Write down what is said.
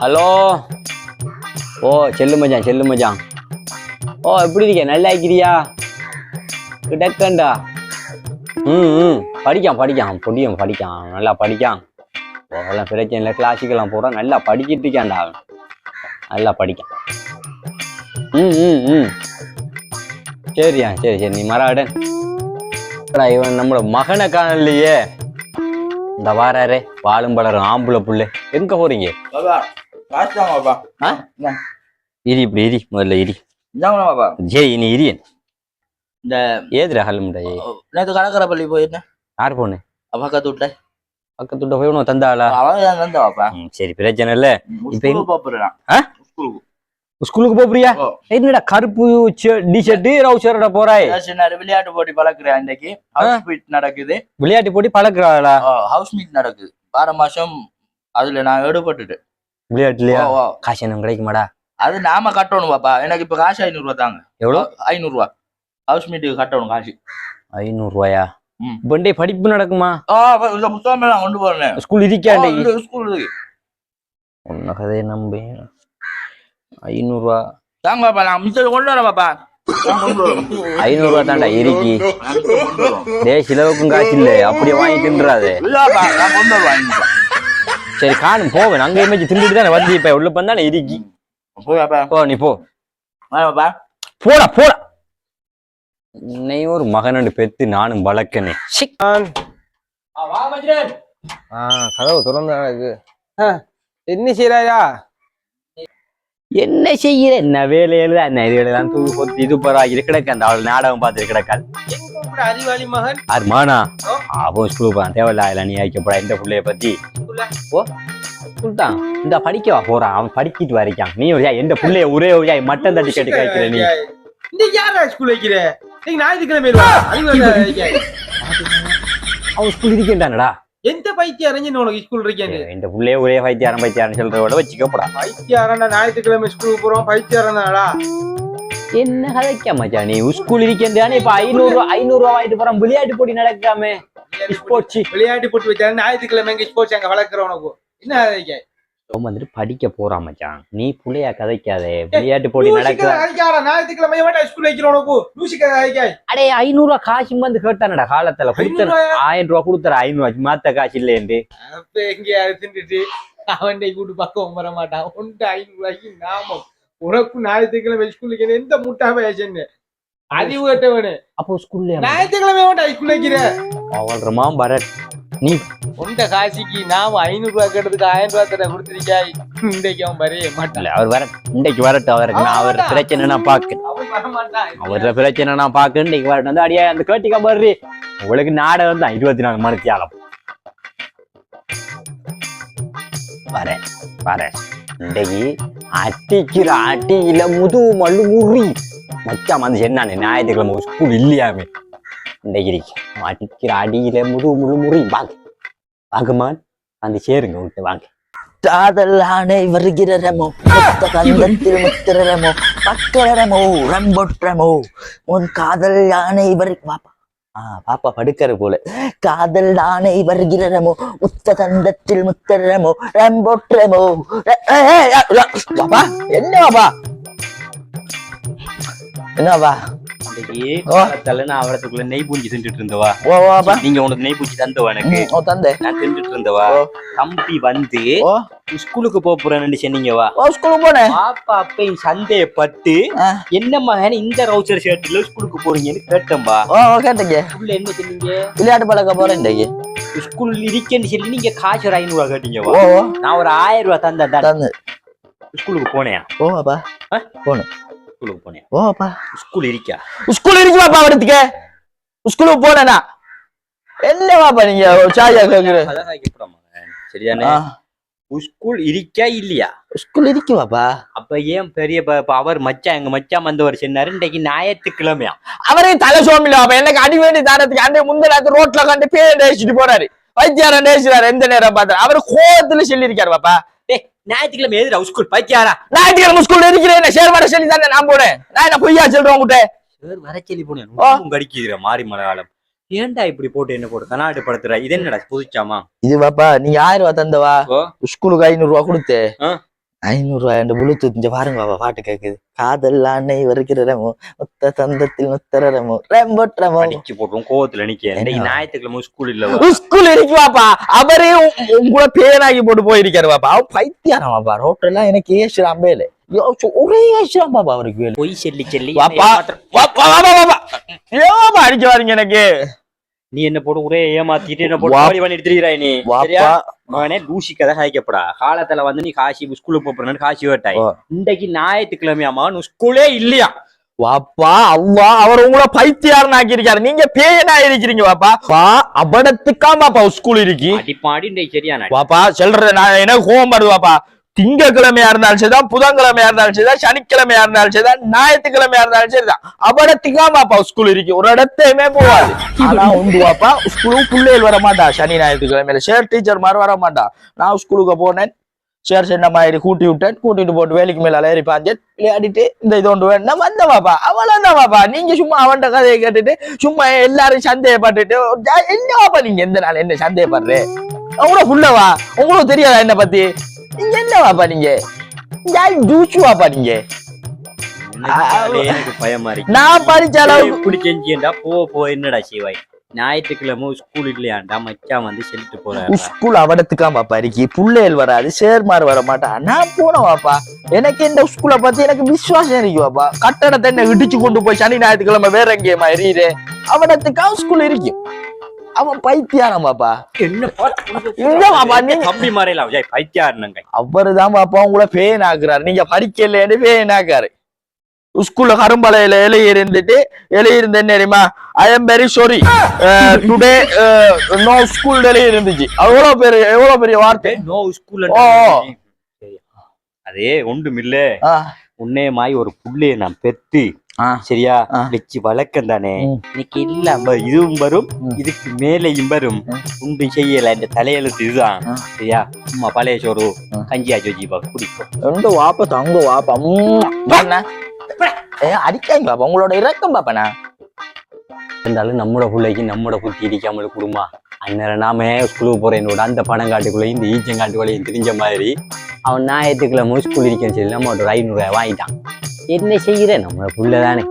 Hello? ஓ செல்லு மச்சான் செல்லு மச்சான். ஓ எப்படி இருக்க? நல்லா இருக்கிறியா கிடக்கண்டா? ம் ம். படிக்கான் படிக்கான். பொடியும் படிக்கான். நல்லா படிக்கான். அதெல்லாம் பிரச்சனை இல்லை. கிளாசிக்கெல்லாம் போகிறான் நல்லா படிக்கிட்டு இருக்கான்டா நல்லா படிக்கான். ம் ம் ம். சரியா சரி சரி. நீ மராடன் இவன் நம்மளோட மகனை காணலையே? இந்த வாராரே பாலும் பலரும் ஆம்பளை புள்ளு. எங்க போறீங்க? காசு ஆ? இரி இப்படி இரி முதல்ல இரி. சரி நீ இரியன் இந்த ஏதுடா ஹல்முடா நேற்று கடற்கரை போயிருந்தேன். யார் போனு பக்கத்து விட்டேன் பக்கத்துட்ட போய் உனக்கு தந்தாளா? அவன் தான் தந்தா பாப்பா. ம், சரி பிரச்சனை இல்ல. இப்ப போறேன்? ஸ்கூலுக்கு. போறியா. என்னடா கருப்பு டி ஷர்ட் ரவுசரோட போறாய்? விளையாட்டு போட்டி பழக்கிறேன் இன்னைக்கு ஹவுஸ் மீட் நடக்குது. விளையாட்டு போட்டி பழக்கிறாளா? ஹவுஸ் மீட் நடக்குது. வார மாசம் அதுல நான் ஈடுபட்டுட்டேன். விளையாட்டுலயா. காசு என்ன கிடைக்குமாடா? அது நாம கட்டணும் பாப்பா. எனக்கு இப்ப காசு ஐநூறு ரூபா தாங்க. எவ்வளோ? ஐநூறு ரூபா ஹவுஸ் மீட்டுக்கு கட்டணும் காசு. ஐநூறு ரூபாயா ம். பண்டே படிப்பு நடக்குமா? இந்த புத்தகம் நான் கொண்டு போறேன். ஸ்கூல் இருக்காண்டே ஸ்கூல் இருக்கு. உன்ன கதையை நம்பி. ஐநூறு ரூபா தாங்க பாப்பா நான் மிச்சம் கொண்டு வரேன் பாப்பா. ஐநூறு ரூபா கொண்டு வரேன். டே சிலவுக்கும் காசு இல்லை. அப்படியே வாங்கி தின்றாது. இல்லப்பா நான் கொண்டு. சரி காணும் போவேன். அங்க இமேஜ் திண்டுட்டு தானே வந்து இப்ப உள்ள பண்ணா இறுக்கி. போ நீ போ. போடா போடா. உன்னை ஒரு மகனோடு பெத்து நானும் வளர்க்கனே. ஆ கதவு திறந்து இருக்கு என்ன செய்யறாயா என்ன செய்யற? என்ன வேலையில என்ன இதுலாம் தூக்கு பொத்தி இது பரவாயில்லை கிடக்க. அந்த அவள் நாடகம் பார்த்துட்டு கிடக்காள். அறிவாளி மகன் அருமானா. அவன் ஸ்கூலுக்கு போறான். தேவையில்ல நீ ஆய்க்கப்படா இந்த பிள்ளைய பத்தி. ஓ சொல்லிட்டான் இந்த படிக்கவா போறான் அவன் படிக்கிட்டு வரைக்கான் நீ ஒரு எந்த பிள்ளைய ஒரே ஒரு மட்டன் தட்டி கேட்டு கேட்கிற நீ? நீ யாரா ஸ்கூல் வைக்கிற? நீங்க ஞாயிற்றுக்கிழமை. அவன் ஸ்கூல் இருக்கேன்டானடா எந்த அறிஞ்சு உனக்கு ஸ்கூல் இருக்கேன் இந்த பிள்ளைய ஒரே பைத்தியாரம் பைத்தியாரம் சொல்றத விட வச்சுக்கப்படா பைத்தியாரண்டா ஞாயிற்றுக்கிழமை ஸ்கூலுக்கு போறோம் பைத்தியாரண்டாடா என்ன கதைக்கா மச்சான் நீ? ஸ்கூல் இருக்கேன் இப்ப ஐநூறு ஐநூறு ரூபா வாங்கிட்டு போறான் விளையாட்டு போட்டி நடக்காம. ஸ்போர்ட்ஸ் விளையாட்டு போட்டு வச்சாங்க ஞாயிற்றுக்கிழமை எங்க ஸ்போர்ட்ஸ் அங்க வளர்க்குற உனக்கு. என்ன அவன் வந்துட்டு படிக்க போறான் மச்சான். நீ புள்ளையா கதைக்காதே. விளையாட்டு போட்டி நடக்குதா ஸ்கூல் அடே ஐநூறு ரூபா காசு வந்து கேட்டானடா காலத்துல. கொடுத்தன ஆயிரம் ரூபா கொடுத்துற ஐநூறு மாத்த காசு இல்லையேண்டு அவன் கூட்டு பக்கம் வர மாட்டான். உண்டு ஐநூறு ரூபாய்க்கு நாமம் உனக்கு ஞாயிற்றுக்கிழமை ஸ்கூலுக்கு எந்த முட்டா வயசுன்னு அறிவு கட்டவனு. அப்போ ஸ்கூல்ல ஞாயிற்றுக்கிழமை வேண்டாம் ஸ்கூல் வைக்கிற? அவள்றமா பரட் நீ உண்ட காசிக்கு நாம ஐநூறு ரூபாய் கேட்டதுக்கு ஆயிரம் ரூபாய் தர கொடுத்துருக்காய்? இன்றைக்கு அவன் வரைய மாட்டான். அவர் வர இன்றைக்கு வரட்டும் அவருக்கு நான் அவர் பிரச்சனை நான் மாட்டான் அவர பிரச்சனை நான் பாக்கு இன்னைக்கு வரட்டும். வந்து அடியா அந்த கேட்டிக்கா பாரு உங்களுக்கு நாடகம் தான் இருபத்தி நாலு மணி தியாலம் வரேன் வரேன். இன்றைக்கு அட்டிக்கிற அட்டியில முது மல்லு முறி. மச்சான் வந்து என்னானே ஞாயிற்றுக்கிழமை ஸ்கூல் இல்லையாமே இருக்கு. அடிக்கிற அடியில முது முழு முறி. வாங்க. வாங்கம்மான் வந்து சேருங்க விட்டு வாங்க. காதல் ஆணை வருகிறரமோ முத்த கந்தத்தில் முத்திரமோ பக்கரமோ ரம்பொற்றமோ உன் காதல் யானை வரு பாப்பா ஆ பாப்பா படுக்கிற போல. காதல் ஆணை வருகிறரமோ முத்த கந்தத்தில் முத்திரமோ ரம்பொற்றமோ பாப்பா என்ன பாப்பா ஓ. காலத்தால நான் அவரத்துக்குள்ள நெய் பூஞ்சி இருந்தவா நீங்க உனக்கு நெய் பூச்சி தந்தவா எனக்கு? ம், ஓ தந்தே நான் தின்றுட்டு இருந்தவா. தம்பி வந்து ஸ்கூலுக்கு போக போறேன்னு சொன்னீங்கவா ஸ்கூலுக்கு போனேன். பாப்பா அப்பையும் சந்தேகப்பட்டு ஆ. என்ன மகன் இந்த ரவுச்சர் ஷர்ட்ல ஸ்கூலுக்கு போறீங்கன்னு கேட்டம்பா கேட்டீங்க. ஸ்கூல்ல என்ன சொன்னீங்க? விளையாட்டு பழக்க போறேன் இன்றைக்கு ஸ்கூல் இருக்கேன்னு சொல்லி நீங்க காசு ஒரு ஐநூறு ரூபா கேட்டீங்கவா ஓ ஓ நான் ஒரு ஆயிரம் ரூபா தந்தா தந்து ஸ்கூலுக்கு போனேன் ஓ பாப்பா ஸ்கூலுக்கு போனேன் ஓ பாப்பா ஸ்கூல் இருக்கா ஸ்கூல் இருக்கு பாப்பா வரதுக்கு ஸ்கூலுக்கு போனேனா என்ன பாப்பா நீங்க கேக்குற அதான். சரிதானே? ஸ்கூல் இருக்கா இல்லையா? ஸ்கூல் இருக்கு பாப்பா அப்ப ஏன் பெரிய அவர் மச்சான் எங்க மச்சான் வந்தவர் சொன்னாரு இன்றைக்கு ஞாயிற்றுக்கிழமையா? அவரே தலை சோமில பாப்பா எனக்கு அடி வேண்டி தாரத்துக்கு அண்டே முந்தின ராத்திரி ரோட்ல கண்டு பேர் அடிச்சுட்டு போறாரு. வைத்தியாரன் நேசிறாரு எந்த நேரம் பார்த்தாரு அவர் கோவத்துல சொல்லியிருக்காரு பாப்பா ஞாயிற்றுக்கிழமை எதிரா ஸ்கூல் பைத்தியாரா ஞாயிற்றுக்கிழமை ஸ்கூல்ல இருக்கிறேன் சேர்மாட சொல்லி தானே நான் போனேன். நான் என்ன பொய்யா சொல்றேன் உங்ககிட்ட சார் வர சொல்லி போனேன். கடிக்குதுற மாறி மலையாளம். ஏன்டா இப்படி போட்டு என்ன போட்டு கனாட்டு படுத்துற. இது என்னடா புதுச்சாமா? இது பாப்பா நீ ஆயிரம் ரூபா தந்தவா. ஸ்கூலுக்கு ஐநூறு ரூபா கொடுத்து ஆ. ஐநூறு ரூபாய் ரெண்டு ப்ளூடூத் இங்க பாருங்க பாப்பா பாட்டு கேக்குது. காதல் அன்னை வருகிறமோ மொத்த தந்தத்தில் முத்தரமோ ரெம்போட்டமோ அடிச்சு போட்டுரும் கோவத்துல நிக்க? ஞாயிற்றுக்கிழமை ஸ்கூல் இல்ல ஸ்கூல் இருக்கு பாப்பா. அவரே உங்களை பேனாகி போட்டு போயிருக்காரு பாப்பா. அவ பைத்தியாரம் பாப்பா. ரோட்டெல்லாம் எனக்கு ஏசுறான் மேல ஒரே ஏசுறான் பாப்பா அவருக்கு பொய் சொல்லி சொல்லி வாப்பா ஏமா அடிக்க வாரீங்க எனக்கு. நீ என்ன போட்டு ஒரே ஏமாத்திட்டு என்ன போட்டு வா- காலி பண்ணி எடுத்துக்கிறாய் நீ. வாப்பா. அவனே தூசி கதை ஹாய்க்கப்படா காலத்துல வந்து நீ காசி ஸ்கூலுக்கு போறேன்னு காசி வேட்டாய். ஓ. இன்றைக்கு ஞாயிற்றுக்கிழமையாமா நீ ஸ்கூலே இல்லையா? வாப்பா அவ்வா அவர் உங்களை பைத்தியாரன் ஆக்கியிருக்காரு நீங்க பேனா இருக்கிறீங்க வாப்பா. வா அபடத்துக்கா பாப்பா ஸ்கூல் இருக்கு. அடிப்பாடி சரியான வாப்பா சொல்றது நான் எனக்கு கோவம் வருது வாப்பா. திங்கக்கிழமையா இருந்தாலும் சரிதான் புதன்கிழமையா இருந்தாலும் சரிதான் சனிக்கிழமையா இருந்தாலும் சரிதான் ஞாயிற்றுக்கிழமையா இருந்தாலும் சரிதான். அபடத்துக்கா பாப்பா ஸ்கூல் இருக்கு. ஒரு இடத்தையுமே போவாது ஆனா உண்டு வாப்பா ஸ்கூலுக்கு பிள்ளைகள் வர மாட்டா சனி ஞாயிற்றுக்கிழமையில சேர் டீச்சர் மாதிரி வர மாட்டா நான் ஸ்கூலுக்கு போனேன். சேர் சின்ன மாதிரி கூட்டி விட்டேன். கூட்டிட்டு போட்டு வேலைக்கு மேல ஏறி பாஞ்சேன். விளையாடிட்டு இந்த இது ஒன்று வேணும். வந்த பாப்பா அவ்வளவுதான் பாப்பா நீங்க சும்மா அவன்கிட்ட கதையை கேட்டுட்டு சும்மா எல்லாரும் சந்தேகப்பட்டுட்டு ஜா- என்ன பாப்பா நீங்க? எந்த நாள்? என்ன சந்தேகப்படுறேன் உங்களோட புள்ளவா? உங்களுக்கு தெரியாதா என்ன பத்தி? நீங்க என்ன பாப்பா நீங்க யார் ஜூச்சு பாப்பா நீங்க நினைச்சாலே எனக்கு பயமா இருக்கு. நான் படிச்ச அளவுக்கு இப்படி செஞ்சியண்டா போ போ என்னடா சிவாய் ஞாயிற்றுக்கிழமை ஸ்கூல் இல்லையாண்டா மச்சான் வந்து செல்லிட்டு போறாரு? ஸ்கூல் அவடத்துக்கா பாப்பா இருக்கு புள்ளைகள் வராது சேர்மார் வர மாட்டா. நான் போன வாப்பா எனக்கு இந்த ஸ்கூலை பத்தி எனக்கு விசுவாசம் இருக்கு வாப்பா கட்டடத்தை என்ன இடிச்சு கொண்டு போய் சனி ஞாயிற்றுக்கிழமை வேற எங்கேயுமா எறியுது? அவடத்துக்கா ஸ்கூல் இருக்கு. அவன் பைத்தியாரம் பாப்பா என்ன பாப்பா, நீங்க- தம்பி மாறையில விஜய் பைத்தியாருனங்க. அவருதான் பாப்பா உங்களை பேன் ஆக்குறாரு நீங்க படிக்கலன்னு பேன் ஆக்காரு ஸ்கூல்ல கரும்பலையில இலை இருந்துட்டு இலை இருந்த தெரியுமா I am very sorry today no school டெலி இருந்துச்சு அவ்வளவு பெரிய எவ்வளவு பெரிய வார்த்தை? நோ ஸ்கூல்ல ஓ. அதே ஒன்றும் இல்ல. உன்னே மாய் ஒரு புள்ளைய நான் பெத்து. சரியா. வச்சு வழக்கம் தானே. இன்னைக்கு எல்லாம் வ- இதுவும் வரும். இதுக்கு மேலையும் வரும். ஒன்றும் செய்யல இந்த தலையெழுத்து இதுதான். சரியா சும்மா பழைய சோறு ஆ. கஞ்சி ஆச்சு வச்சுப்பா குடிக்கும் ரெண்டு வாப்பா தங்க வாப்பா ம்ம். என்ன? ஏ அடிக்காங்க பாப்பா உங்களோட இறக்கம் பாப்பா இருந்தாலும் நம்மளோட பிள்ளைக்கு நம்மளோட புத்தி இடிக்காமல் குடும்பா அந்நேரம் நாம ஸ்கூலுக்கு போற என்னோட அந்த பணங்காட்டுக்குள்ளே இந்த ஈச்சங்காட்டுக்குள்ளேயும் தெரிஞ்ச மாதிரி அவன் ஞாயிற்றுக்கிழமை ஸ்கூல் இருக்கேன்னு சொல்லி நம்ம ஒரு ஐநூறுரூவா வாங்கிட்டான் என்ன செய்யற நம்மளோட புள்ள தானே